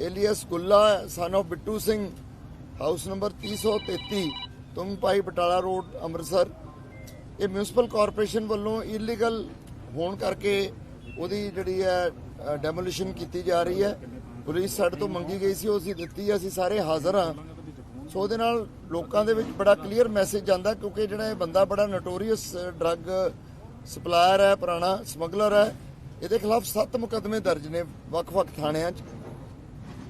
alias Gulla son of Bittu Singh house number 333 Tungpai Batala road Amritsar ਇਹ municipal corporation ਵੱਲੋਂ illegal ਹੋਣ ਕਰਕੇ ਉਹਦੀ ਜਿਹੜੀ ਹੈ ਡੈਮੋਲੀਸ਼ਨ ਕੀਤੀ ਜਾ ਰਹੀ ਹੈ ਪੁਲਿਸ ਸਾਡੇ ਤੋਂ ਮੰਗੀ ਗਈ ਸੀ ਉਹ ਅਸੀਂ ਦਿੱਤੀ ਹੈ, ਅਸੀਂ ਸਾਰੇ ਹਾਜ਼ਰ ਹਾਂ ਸੋ ਉਹਦੇ ਨਾਲ ਲੋਕਾਂ ਦੇ ਵਿੱਚ ਬੜਾ ਕਲੀਅਰ ਮੈਸੇਜ ਜਾਂਦਾ ਕਿਉਂਕਿ ਜਿਹੜਾ ਇਹ ਬੰਦਾ ਬੜਾ ਨਟੋਰੀਅਸ ਡਰੱਗ ਸਪਲਾਇਰ ਹੈ ਪੁਰਾਣਾ ਸਮਗਲਰ ਹੈ ਇਹਦੇ ਖਿਲਾਫ 7 ਮੁਕੱਦਮੇ ਦਰਜ ਨੇ ਵੱਖ-ਵੱਖ ਥਾਣਿਆਂ 'ਚ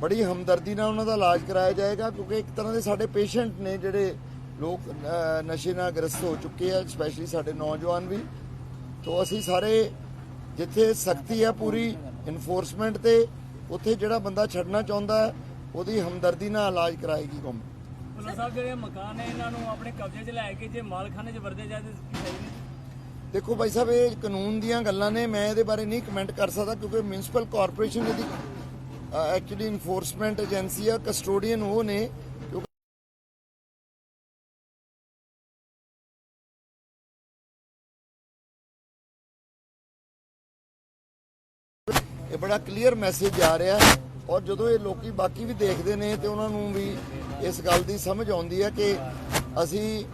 ਬੜੀ ਹਮਦਰਦੀ ਨਾਲ ਉਹਨਾਂ ਦਾ ਇਲਾਜ ਕਰਾਇਆ ਜਾਏਗਾ ਕਿਉਂਕਿ ਇੱਕ ਤਰ੍ਹਾਂ ਦੇ ਸਾਡੇ ਪੇਸ਼ੈਂਟ ਨੇ ਜਿਹੜੇ ਲੋਕ ਨਸ਼ੇ ਨਾਲ ਗ੍ਰਸਤ ਹੋ ਚੁੱਕੇ ਆ ਸਪੈਸ਼ਲੀ ਸਾਡੇ ਨੌਜਵਾਨ ਵੀ। ਤੋਂ ਅਸੀਂ ਸਾਰੇ ਜਿੱਥੇ ਸਖਤੀ ਹੈ ਪੂਰੀ ਇਨਫੋਰਸਮੈਂਟ ਤੇ ਉੱਥੇ ਜਿਹੜਾ ਬੰਦਾ ਛੱਡਣਾ ਚਾਹੁੰਦਾ ਹੈ ਉਹਦੀ ਹਮਦਰਦੀ ਨਾਲ ਇਲਾਜ ਕਰਾਏਗੀ ਭੁੱਲਰ ਸਾਹਿਬ ਜਿਹੜੇ ਮਕਾਨ ਨੇ ਇਹਨਾਂ ਨੂੰ ਆਪਣੇ ਕਬਜ਼ੇ 'ਚ ਲੈ ਕੇ ਜੇ ਮਾਲਖਾਨੇ 'ਚ ਵਰਦੇ ਦੇਖੋ ਭਾਈ ਸਾਹਿਬ ਇਹ ਕਾਨੂੰਨ ਦੀਆਂ ਗੱਲਾਂ ਨੇ ਮੈਂ ਇਹਦੇ ਬਾਰੇ ਨਹੀਂ ਕਮੈਂਟ ਕਰ ਸਕਦਾ ਕਿਉਂਕਿ ਮਿਊਨਿਸਪਲ ਕਾਰਪੋਰੇਸ਼ਨ ਇਹਦੀ ਐਕਚੁਅਲੀ ਇਨਫੋਰਸਮੈਂਟ ਏਜੰਸੀ ਆ ਕਸਟੋਡੀਅਨ ਉਹ ਨੇ ਇਹ ਬੜਾ ਕਲੀਅਰ ਮੈਸੇਜ ਆ ਰਿਹਾ ਔਰ ਜਦੋਂ ਇਹ ਲੋਕੀ ਬਾਕੀ ਵੀ ਦੇਖਦੇ ਨੇ ਤੇ ਉਹਨਾਂ ਨੂੰ ਵੀ ਇਸ ਗੱਲ ਦੀ ਸਮਝ ਆਉਂਦੀ ਹੈ ਕਿ ਅਸੀਂ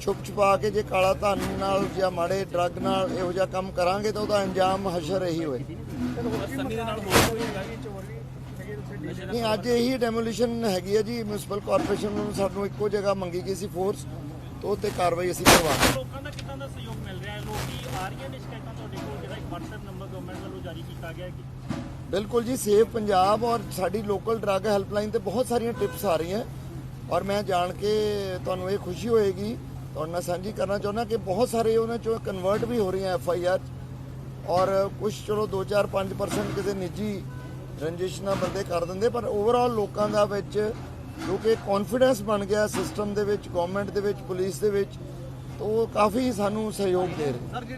ਛੁਪ ਛੁਪਾ ਕੇ ਜੇ ਕਾਲਾ ਧਨ ਨਾਲ ਜਾਂ ਮਾੜੇ ਡਰੱਗ ਨਾਲ ਇਹੋ ਜਿਹਾ ਕੰਮ ਕਰਾਂਗੇ ਤਾਂ ਉਹਦਾ ਅੰਜਾਮ ਹਸ਼ਰ ਇਹੀ ਹੋਏ। ਨਹੀਂ ਅੱਜ ਇਹੀ ਡੈਮੋਲੀਸ਼ਨ ਹੈਗੀ ਹੈ ਜੀ ਮਿਊਨਿਸਪਲ ਕਾਰਪੋਰੇਸ਼ਨ ਨੂੰ ਸਾਨੂੰ ਇੱਕੋ ਜਗ੍ਹਾ ਮੰਗੀ ਗਈ ਸੀ ਫੋਰਸ ਤੋਂ ਤੇ ਕਾਰਵਾਈ ਅਸੀਂ ਕਰਵਾਵਾਂਗੇ ਲੋਕਾਂ ਦਾ ਕਿੰਨਾ ਦਾ ਸਹਿਯੋਗ ਮਿਲ ਰਿਹਾ ਹੈ? ਲੋਕੀ ਆ ਰਹੀਆਂ ਨੇ ਸ਼ਿਕਾਇਤਾਂ ਤੁਹਾਡੇ ਕੋਲ ਜਿਹੜਾ ਇੱਕ WhatsApp ਨੰਬਰ ਗਵਰਨਮੈਂਟ ਵੱਲੋਂ ਜਾਰੀ ਕੀਤਾ ਗਿਆ ਹੈ ਕਿ ਬਿਲਕੁਲ ਜੀ ਸੇਵ ਪੰਜਾਬ ਔਰ ਸਾਡੀ ਲੋਕਲ ਡਰੱਗ ਹੈਲਪਲਾਈਨ ਤੇ ਬਹੁਤ ਸਾਰੀਆਂ ਟਿਪਸ ਆ ਰਹੀਆਂ। ਔਰ ਮੈਂ ਜਾਣ ਕੇ ਤੁਹਾਨੂੰ ਇਹ ਖੁਸ਼ੀ ਹੋਏਗੀ ਤੁਹਾਡੇ ਨਾਲ ਸਾਂਝੀ ਕਰਨਾ ਚਾਹੁੰਦਾ ਕਿ ਬਹੁਤ ਸਾਰੇ ਉਹਨਾਂ ਚੋਂ ਕਨਵਰਟ ਵੀ ਹੋ ਰਹੀਆਂ ਐਫ ਆਈ ਆਰ ਔਰ ਕੁਝ ਚਲੋ 2-4 5% ਕਿਸੇ ਨਿੱਜੀ ਰੰਜਿਸ਼ ਨਾਲ ਬੰਦੇ ਕਰ ਦਿੰਦੇ ਪਰ ਓਵਰਆਲ ਲੋਕਾਂ ਦਾ ਵਿੱਚ ਕਿਉਂਕਿ ਕੌਨਫੀਡੈਂਸ ਬਣ ਗਿਆ ਸਿਸਟਮ ਦੇ ਵਿੱਚ ਗਵਰਨਮੈਂਟ ਦੇ ਵਿੱਚ ਪੁਲਿਸ ਦੇ ਵਿੱਚ ਤਾਂ ਉਹ ਕਾਫੀ ਸਾਨੂੰ ਸਹਿਯੋਗ ਦੇ ਰਹੇ